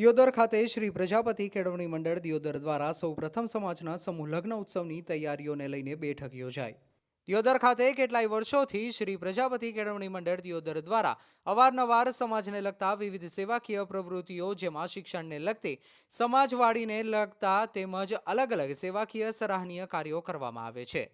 દિયોદર ખાતે શ્રી પ્રજાપતિ કેળવણી મંડળ દિયોદર દ્વારા સૌ પ્રથમ સમાજના સમૂહ લગ્ન ઉત્સવની તૈયારીઓને લઈને બેઠક યોજાઈ. દિયોદર ખાતે કેટલાય વર્ષોથી શ્રી પ્રજાપતિ કેળવણી મંડળ દિયોદર દ્વારા અવારનવાર સમાજને લગતા વિવિધ સેવાકીય પ્રવૃત્તિઓ, જેમાં શિક્ષણને લગતી સમાજવાડીને લગતા તેમજ અલગ અલગ સેવાકીય સરાહનીય કાર્યો કરવામાં આવે છે.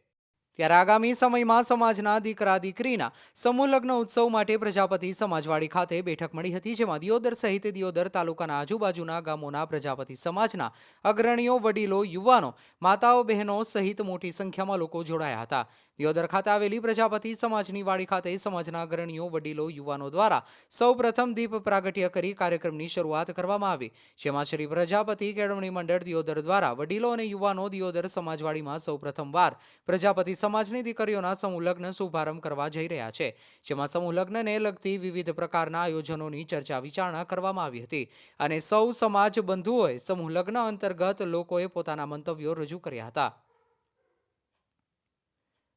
ત્યારે આગામી સમયમાં સમાજના દીકરા દીકરીના સમૂહ લગ્ન ઉત્સવ માટે પ્રજાપતિ સમાજવાડી ખાતે બેઠક મળી હતી, જેમાં દિયોદર સહિત દિયોદર તાલુકાના આજુબાજુના ગામોના પ્રજાપતિ સમાજના અગ્રણીઓ, વડીલો, યુવાનો, માતાઓ, બહેનો સહિત મોટી સંખ્યામાં લોકો જોડાયા હતા. દિયોદર ખાતે આવેલી પ્રજાપતિ સમાજની વાડી ખાતે સમાજના અગ્રણીઓ, વડીલો, યુવાનો દ્વારા સૌપ્રથમ દીપ પ્રાગટ્ય કરી કાર્યક્રમની શરૂઆત કરવામાં આવી. જેમાં શ્રી પ્રજાપતિ કેળવણી મંડળ, દિયોદર દ્વારા વડીલો અને યુવાનો દિયોદર સમાજવાડીમાં સૌ પ્રથમવાર પ્રજાપતિ સમાજની દીકરીઓના સમૂહલગ્ન શુભારંભ કરવા જઈ રહ્યા છે. જેમાં સમૂહલગ્નને લગતી વિવિધ પ્રકારના આયોજનોની ચર્ચા વિચારણા કરવામાં આવી હતી અને સૌ સમાજ બંધુઓએ સમૂહલગ્ન અંતર્ગત લોકોએ પોતાના મંતવ્યો રજૂ કર્યા હતા.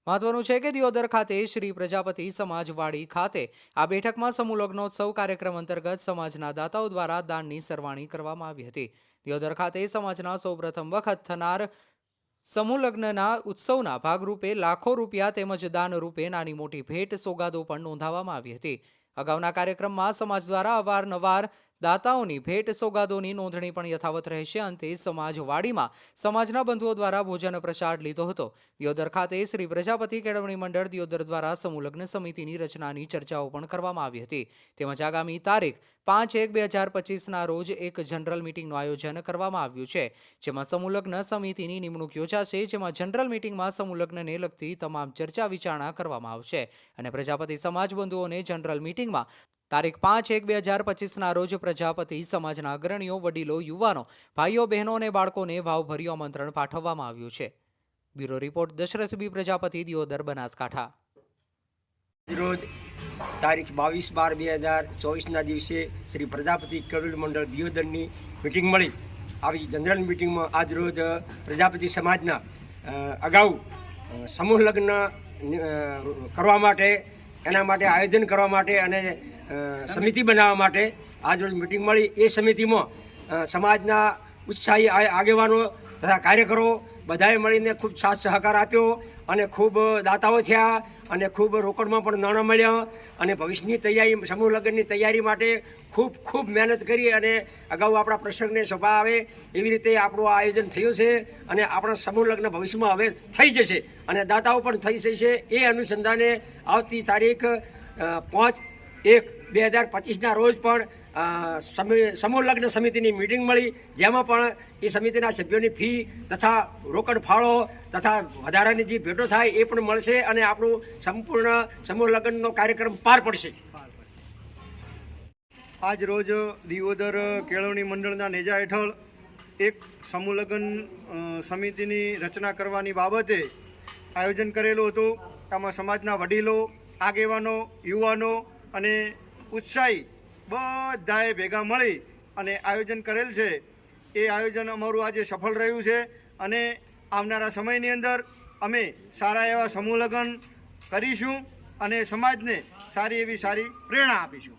મહત્વનું છે કે દિયોદર ખાતે શ્રી પ્રજાપતિ સમાજવાડી ખાતે આ બેઠકમાં સમૂહ લગ્નોત્સવ કાર્યક્રમ અંતર્ગત સમાજના દાતાઓ દ્વારા દાનની સરવાણી કરવામાં આવી હતી. દિયોદર ખાતે સમાજના સૌપ્રથમ વખત થનાર સમૂહ લગ્નના ઉત્સવના ભાગરૂપે લાખો રૂપિયા તેમજ દાન રૂપે નાની મોટી ભેટ સોગાદો પણ નોંધાવવામાં આવી હતી. અગાઉના કાર્યક્રમમાં સમાજ દ્વારા અવારનવાર દાતાઓની ભેટ સોગાદોની નોંધણી પણ યથાવત રહેશે. અંતે સમાજવાડીમાં સમાજના બંધુઓ દ્વારા ભોજન પ્રસાદ લીધો હતો. દિયોદર ખાતે શ્રી પ્રજાપતિ કેળવણી મંડળ દિયોદર દ્વારા સમૂહલગ્ન સમિતિની રચનાની ચર્ચાઓ પણ કરવામાં આવી હતી. તેમજ આગામી તારીખ પાંચ એક બે હજાર પચીસના રોજ એક જનરલ મિટિંગનું આયોજન કરવામાં આવ્યું છે. જેમાં સમૂહલગ્ન સમિતિની નિમણૂક યોજાશે. જેમાં જનરલ મિટિંગમાં સમૂહલગ્નને લગતી તમામ ચર્ચા વિચારણા કરવામાં આવશે. અને પ્રજાપતિ સમાજ બંધુઓને જનરલ મિટિંગમાં તારીખ પાંચ એક બે હજાર પચીસના રોજ પ્રજાપતિ, સમાજના અગ્રણીઓ, વડીલો, યુવાનો, ભાઈઓ, બહેનો અને બાળકોને ભાવભર્યું આમંત્રણ પાઠવવામાં આવ્યું છે. Bureau report Dasharath B Prajapati, Deodar, Banaskantha. રોજ તારીખ બાવીસ બાર બે હજાર ચોવીસના દિવસે શ્રી પ્રજાપતિ ખેડૂત મંડળ દિયોદરની મિટિંગ મળી. આવી જનરલ મિટિંગમાં આજરોજ પ્રજાપતિ સમાજના અગાઉ સમૂહ લગ્ન કરવા માટે, એના માટે આયોજન કરવા માટે અને સમિતિ બનાવવા માટે આજ રોજ મિટિંગ મળી. એ સમિતિમાં સમાજના ઉત્સાહી આગેવાનો તથા કાર્યકરો બધાએ મળીને ખૂબ સાથ સહકાર આપ્યો અને ખૂબ દાતાઓ થયા અને ખૂબ રોકડમાં પણ નાણાં મળ્યા અને ભવિષ્યની તૈયારી, સમૂહ લગ્નની તૈયારી માટે ખૂબ ખૂબ મહેનત કરી અને અગાઉ આપણા પ્રસંગને સભા આવે એવી રીતે આપણું આયોજન થયું છે અને આપણા સમૂહ લગ્ન ભવિષ્યમાં હવે થઈ જશે અને દાતાઓ પણ થઈ જશે. એ અનુસંધાને આવતી તારીખ પાંચ એક બે હજાર પચીસના રોજ પણ સમી- સમૂહ લગ્ન સમિતિની મિટિંગ મળી, જેમાં પણ એ સમિતિના સભ્યોની ફી તથા રોકડ ફાળો તથા વધારાની જે ભેટો થાય એ પણ મળશે અને આપણું સંપૂર્ણ સમૂહ લગ્નનો કાર્યક્રમ પાર પડશે. આજ રોજ દિયોદર કેળવણી મંડળના નેજા હેઠળ એક સમૂહ લગ્ન સમિતિની રચના કરવાની બાબતે આયોજન કરેલું હતું. આમાં સમાજના વડીલો, આગેવાનો, યુવાનો અને ઉત્સાહી બધાએ ભેગા મળી અને આયોજન કરેલ છે. એ આયોજન અમારું આજે સફળ રહ્યું છે અને આવનારા સમયની અંદર અમે સારા એવા સમૂહ લગ્ન કરીશું અને સમાજને સારી એવી સારી પ્રેરણા આપીશું.